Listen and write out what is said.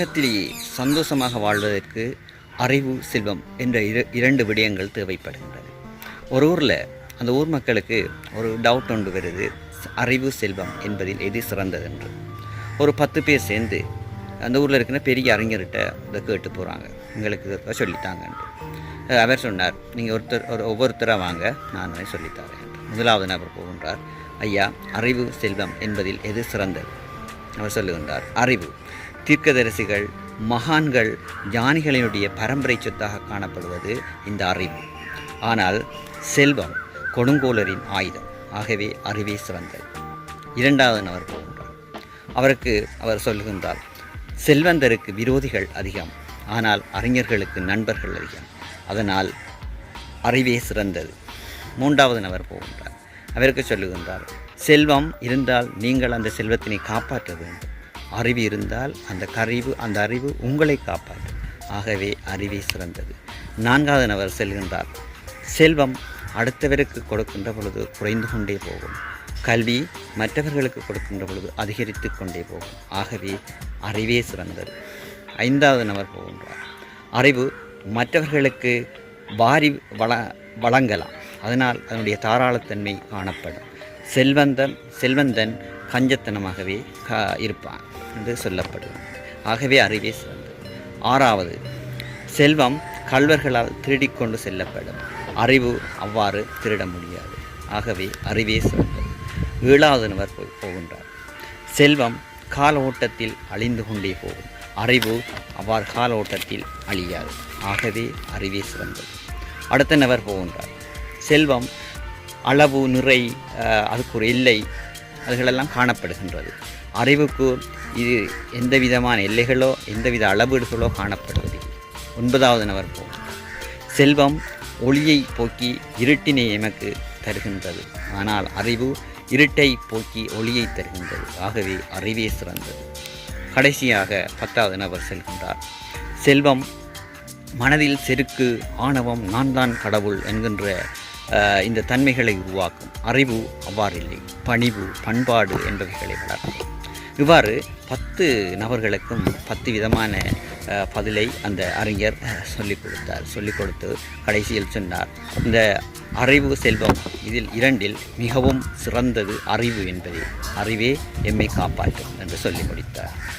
உலகத்திலேயே சந்தோஷமாக வாழ்வதற்கு அறிவு செல்வம் என்ற இரு இரண்டு விடயங்கள் தேவைப்படுகின்றன. ஒரு ஊரில் அந்த ஊர் மக்களுக்கு ஒரு டவுட் ஒன்று வருது. அறிவு செல்வம் என்பதில் எது சிறந்தது என்று. ஒரு பத்து பேர் சேர்ந்து அந்த ஊரில் இருக்கிற பெரிய அறிஞர்கிட்ட இதை கேட்டு போகிறாங்க எங்களுக்கு சொல்லித்தாங்க சொல்லித்தாங்கன்ட்டு அவர் சொன்னார் நீங்கள் ஒருத்தர் ஒரு ஒவ்வொருத்தராக வாங்க நான் அதை சொல்லித்தரேன் என்று. முதலாவது நபர் போகின்றார் ஐயா அறிவு செல்வம் என்பதில் எது சிறந்தது? அவர் சொல்லுகின்றார் அறிவு. தீர்க்கதரிசிகள் மகான்கள் ஞானிகளினுடைய பரம்பரை சொத்தாக காணப்படுவது இந்த அறிவு. ஆனால் செல்வம் கொடுங்கோலரின் ஆயுதம். ஆகவே அறிவே சிறந்தது. இரண்டாவது நபர் போகின்றார் அவருக்கு அவர் சொல்லுகின்றார் செல்வந்தருக்கு விரோதிகள் அதிகம் ஆனால் அறிஞர்களுக்கு நண்பர்கள் அதிகம். அதனால் அறிவே சிறந்தது. மூன்றாவது நபர் போகின்றார். அவருக்கு சொல்லுகின்றார் செல்வம் இருந்தால் நீங்கள் அந்த செல்வத்தினை காப்பாற்ற வேண்டும். அறிவு இருந்தால் அந்த கறிவு அந்த அறிவு உங்களை காப்பாற்றும். ஆகவே அறிவே சிறந்தது. நான்காவது நபர் செல்கின்றார். செல்வம் அடுத்தவருக்கு கொடுக்கின்ற பொழுது குறைந்து கொண்டே போகும். கல்வி மற்றவர்களுக்கு கொடுக்கின்ற பொழுது அதிகரித்து கொண்டே போகும். ஆகவே அறிவே சிறந்தது. ஐந்தாவது நபர் போகின்றார். அறிவு மற்றவர்களுக்கு வாரி வள வழங்கலாம். அதனால் அதனுடைய தாராளத்தன்மை காணப்படும். செல்வந்தன் செல்வந்தன் கஞ்சத்தனமாகவே க இருப்பான் என்று சொல்லப்படும். ஆகவே அறிவே சிறந்தது. ஆறாவது செல்வம் கல்வர்களால் திருடிக்கொண்டு செல்லப்படும். அறிவு அவ்வாறு திருட முடியாது. ஆகவே அறிவே சிறந்தது. ஏழாவது நபர் போய் போகின்றார். செல்வம் கால ஓட்டத்தில் அழிந்து கொண்டே போகும். அறிவு அவ்வாறு கால ஓட்டத்தில் அழியாது. ஆகவே அறிவே சிறந்தது. அடுத்த நபர் போகின்றார். செல்வம் அளவு நிறை அதுக்கு ஒரு எல்லை அதுகளெல்லாம் காணப்படுகின்றது. அறிவுக்கு இது எந்த விதமான எல்லைகளோ எந்தவித அளவீடுகளோ காணப்படுவதில்லை. ஒன்பதாவது நபர் போல் செல்வம் ஒளியை போக்கி இருட்டினை எமக்கு தருகின்றது. ஆனால் அறிவு இருட்டை போக்கி ஒளியை தருகின்றது. ஆகவே அறிவே சிறந்தது. கடைசியாக பத்தாவது நபர் செல்கின்றார். செல்வம் மனதில் செருக்கு ஆணவம் நான் தான் கடவுள் என்கின்ற இந்த தன்மைகளை உருவாக்கும். அறிவு அவ்வாறில்லை. பணிவு பண்பாடு என்பவைகளை வளர்க்கும். இவ்வாறு பத்து நபர்களுக்கும் பத்து விதமான பதிலை அந்த அறிஞர் சொல்லிக் கொடுத்தார். சொல்லிக் கொடுத்து கடைசியில் சொன்னார். இந்த அறிவு செல்வம் இதில் இரண்டில் மிகவும் சிறந்தது அறிவு என்பதே. அறிவே எம்மை காப்பாற்றும் என்று சொல்லி முடித்தார்